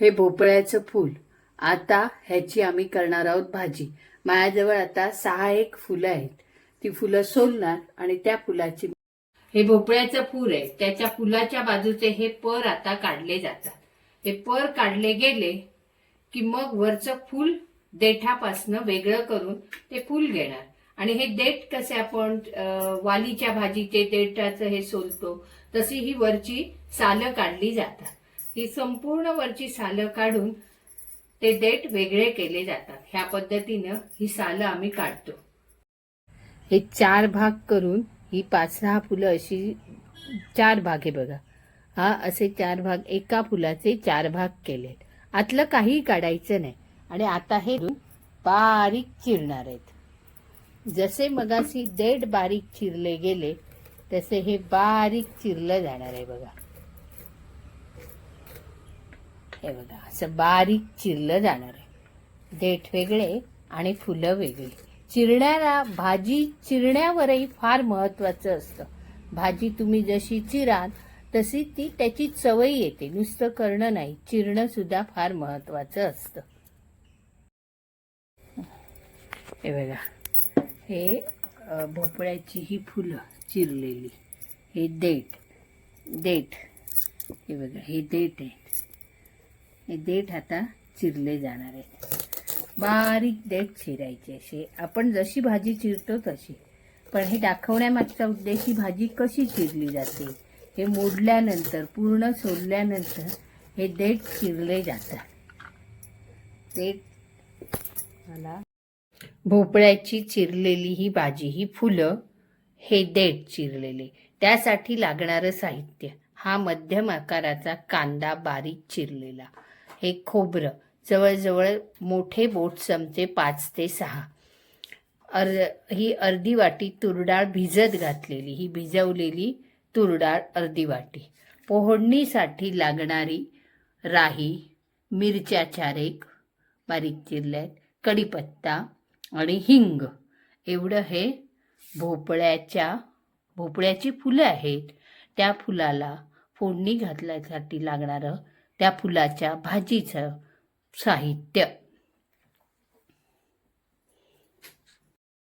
हे भोपळ्याचं फूल. आता ह्याची आम्ही करणार आहोत भाजी. माझ्याजवळ आता सहा एक फुलं आहेत. ती फुलं सोलणार आणि त्या फुलाची हे भोपळ्याचं फूल आहे. त्याच्या फुलाच्या बाजूचे हे पर आता काढले जातात. हे पर काढले गेले की मग वरचं फूल देठापासनं वेगळं करून ते फूल घेणार. आणि हे देठ कसे आपण वालीच्या भाजीचे देठाचं हे सोलतो तशी ही वरची सालं काढली जातात. ही संपूर्ण वरची सालं काढून ते देठ वेगळे केले जातात. ह्या पद्धतीनं ही सालं आम्ही काढतो. हे चार भाग करून ही पाच सहा फुलं अशी चार भाग आहे बघा. हा असे चार भाग एका फुलाचे चार भाग केलेत आतलं काही काढायचं नाही. आणि आता हे बारीक चिरणार आहेत. जसे मगाशी देठ बारीक चिरले गेले तसे हे बारीक चिरलं जाणार आहे बघा. हे बघा असं बारीक चिरलं जाणार आहे. देठ वेगळे आणि फुलं वेगळी. चिरण्याला भाजी चिरण्यावरही फार महत्वाचं असतं. भाजी तुम्ही जशी चिराल तशी ती त्याची चवई येते. नुसतं करणं नाही चिरणं सुद्धा फार महत्वाचं असतं. हे बघा हे भोपळ्याची ही फुलं चिरलेली. हे देठ देठ. हे बघा हे देठ आहे. हे देठ आता चिरले जाणार आहेत. बारीक देठ चिरायचे असे. आपण जशी भाजी चिरतो तशी. पण हे दाखवण्यामागचा उद्देश ही भाजी कशी चिरली जाते हे मोडल्यानंतर पूर्ण सोडल्यानंतर हे देठ चिरले जातात. देठ मला भोपळ्याची चिरलेली ही भाजी ही फुलं हे देठ चिरलेले. त्यासाठी लागणारं साहित्य. हा मध्यम आकाराचा कांदा बारीक चिरलेला. हे खोबरं. जवळजवळ मोठे बोट चमचे पाच ते सहा. अर ही अर्धी वाटी तुरडाळ भिजत घातलेली. ही भिजवलेली तुरडाळ अर्धी वाटी. पोहडणीसाठी लागणारी राही मिरच्या चारेक बारीक चिरल्यात कढीपत्ता आणि हिंग. एवढं हे भोपळ्याच्या भोपळ्याची फुलं आहेत. त्या फुलाला फोडणी घातल्यासाठी लागणारं त्या फुलाच्या भाजीचं साहित्य.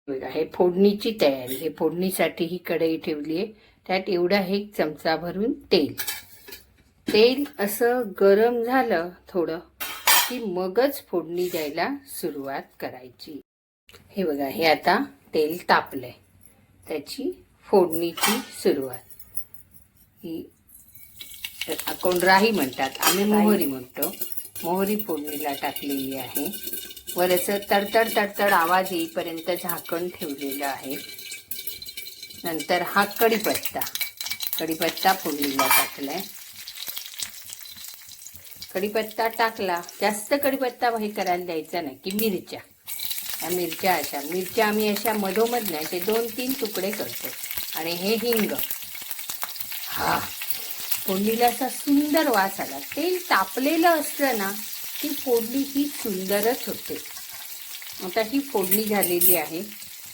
बघा हे फोडणीची तयारी हे फोडणीसाठी ही कढई ठेवली आहे. त्यात एवढा एक चमचा भरून तेल. तेल असं गरम झालं थोडं की मगच फोडणी द्यायला सुरुवात करायची. हे बघा हे आता तेल तापलंय. त्याची फोडणीची सुरुवात. ही कोण राही म्हणतात. आम्ही मोहरी म्हणतो. मोहरी फोडणीला टाकलेली आहे. वर असं तडतड तडतड आवाज येईपर्यंत झाकण ठेवलेलं आहे. नंतर हा कढीपत्ता. कढीपत्ता फोडणीला टाकलाय. कढीपत्ता टाकला. जास्त कढीपत्ता हे करायला द्यायचा नाही की मिरच्या. या मिरच्या अशा मिरच्या आम्ही अशा मधोमध नाही ते दोन तीन तुकडे करतो. आणि हे हिंग. फोडणीला असा सुंदर वास आला. तेल तापलेलं असलं ना की फोडणी ही सुंदरच होते. आता ही फोडणी झालेली आहे.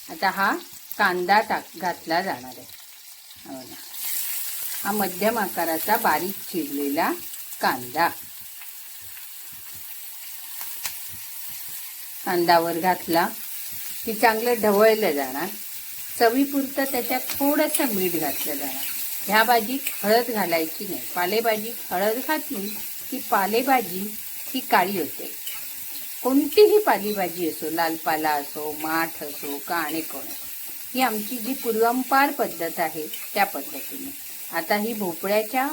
आता हा कांदा टाक घातला जाणार आहे. हो ना. हा मध्यम आकाराचा बारीक चिरलेला कांदा. कांदावर घातला की चांगलं ढवळलं जाणार. चवीपुरतं त्याच्यात थोडंसं मीठ घातलं जाणार. ह्या भाजीत हळद घालायची नाही. पालेभाजीत हळद घातली की पालेभाजी ही काळी होते. कोणतीही पालेभाजी असो लाल पाला असो माठ असो काणे कोण ही आमची जी पूर्वंपार पद्धत आहे त्या पद्धतीने. आता ही भोपळ्याच्या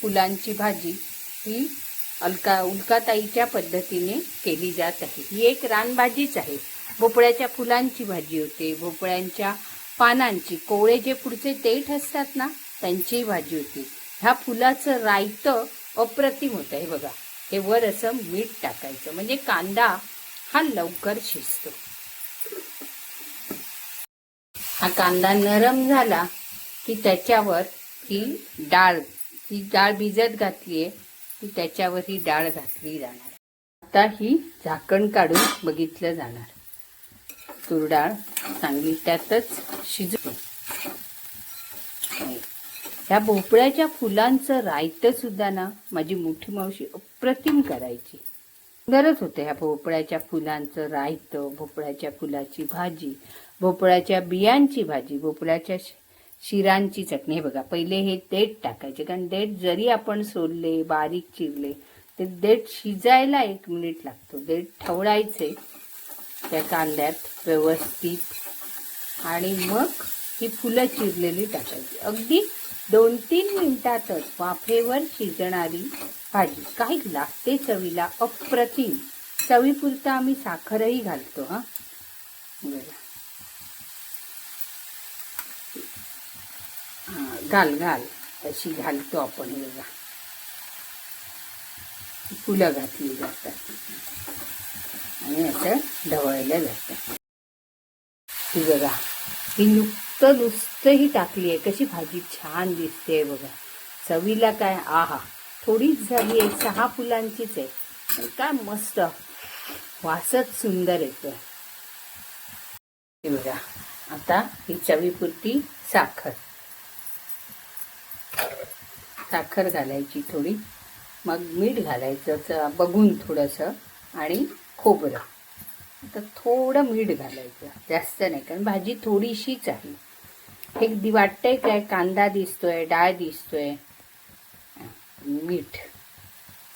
फुलांची भाजी ही अलका उल्काताईच्या पद्धतीने केली जात आहे. ही एक रानभाजीच आहे. भोपळ्याच्या फुलांची भाजी होते. भोपळ्यांच्या पानांची कोवळे जे पुढचे देठ असतात ना त्यांची भाजी होती. ह्या फुलाचं रायतं अप्रतिम होतं. हे बघा. हे वर असं मीठ टाकायचं. म्हणजे कांदा हा लवकर शिजतो. हा कांदा नरम झाला की त्याच्यावर ही डाळ ही डाळ भिजत घातली आहे की त्याच्यावर ही डाळ घातली जाणार. आता ही झाकण काढून बघितलं जाणार. तूर डाळ चांगली त्यातच शिजते ह्या भोपळ्याच्या फुलांचं रायतं सुद्धा ना माझी मोठी मावशी अप्रतिम करायची. सुंदरच होतं ह्या भोपळ्याच्या फुलांचं रायतं भोपळ्याच्या फुलाची भाजी भोपळ्याच्या बियांची भाजी भोपळ्याच्या शिरांची चटणी. हे बघा पहिले हे देठ टाकायचे. कारण देठ जरी आपण सोलले बारीक चिरले ते देठ शिजायला एक मिनिट लागतो. देठ ठवळायचे त्या कांद्यात व्यवस्थित. आणि मग ही फुलं चिरलेली टाकायची. अगदी दोन तीन मिनिटातच वाफेवर शिजणारी भाजी. काही लागते चवीला अप्रतिम. चवीपुरता आम्ही साखरही घालतो हा. बघा. घाल घाल. अशी घालतो आपण बघा. फुलं घातली जातात. आणि असं ढवळल्या जातात ही बघा. ही नुकतं नुसतंही टाकली आहे कशी भाजी छान दिसते बघा. चवीला काय आहा. थोडीच झाली आहे सहा फुलांचीच आहे. काय मस्त. वासच सुंदर येतोय बघा. आता ही चवीपुरती साखर. साखर घालायची थोडी. मग मीठ घालायचं बघून थोडंसं. आणि खोबरं. आता थोडं मीठ घालायचं. जास्त नाही कारण भाजी थोडीशीच आहे. एक वाटतंय काय कांदा दिसतोय डाळ दिसतोय. मीठ.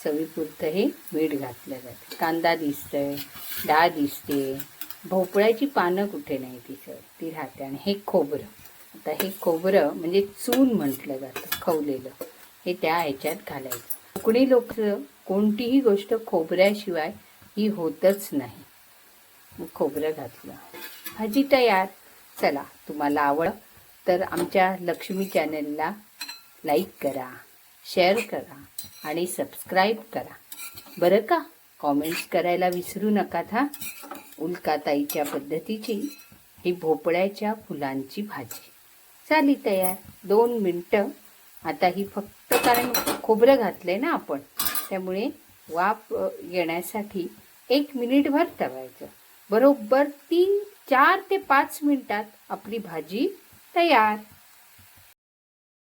चवीपुरतं हे मीठ घातलं जातं. कांदा दिसतोय डाळ दिसते. भोपळ्याची पानं कुठे नाही तिचं ती राहते. आणि हे खोबरं. आता हे खोबरं म्हणजे चून म्हटलं जातं खवलेलं. हे त्या ह्याच्यात घालायचं. कोकणी लोक कोणतीही गोष्ट खोबऱ्याशिवाय ही होतच नाही. खोबरं घातलं. भाजी तयार चला तुम्हाला आवड तर आमच्या लक्ष्मी चॅनलला लाईक करा शेअर करा आणि सबस्क्राईब करा. बरं का? कॉमेंट्स करायला विसरू नका हा उल्काताईच्या पद्धतीची ही भोपळ्याच्या फुलांची भाजी. झाली तयार. दोन मिनटं. आता ही फक्त कारण खोबरं घातलं आहे ना आपण. त्यामुळे वाफ येण्यासाठी एक मिनिटभर तवायचं. बरोबर तीन चार ते पाच मिनिटात आपली भाजी तयार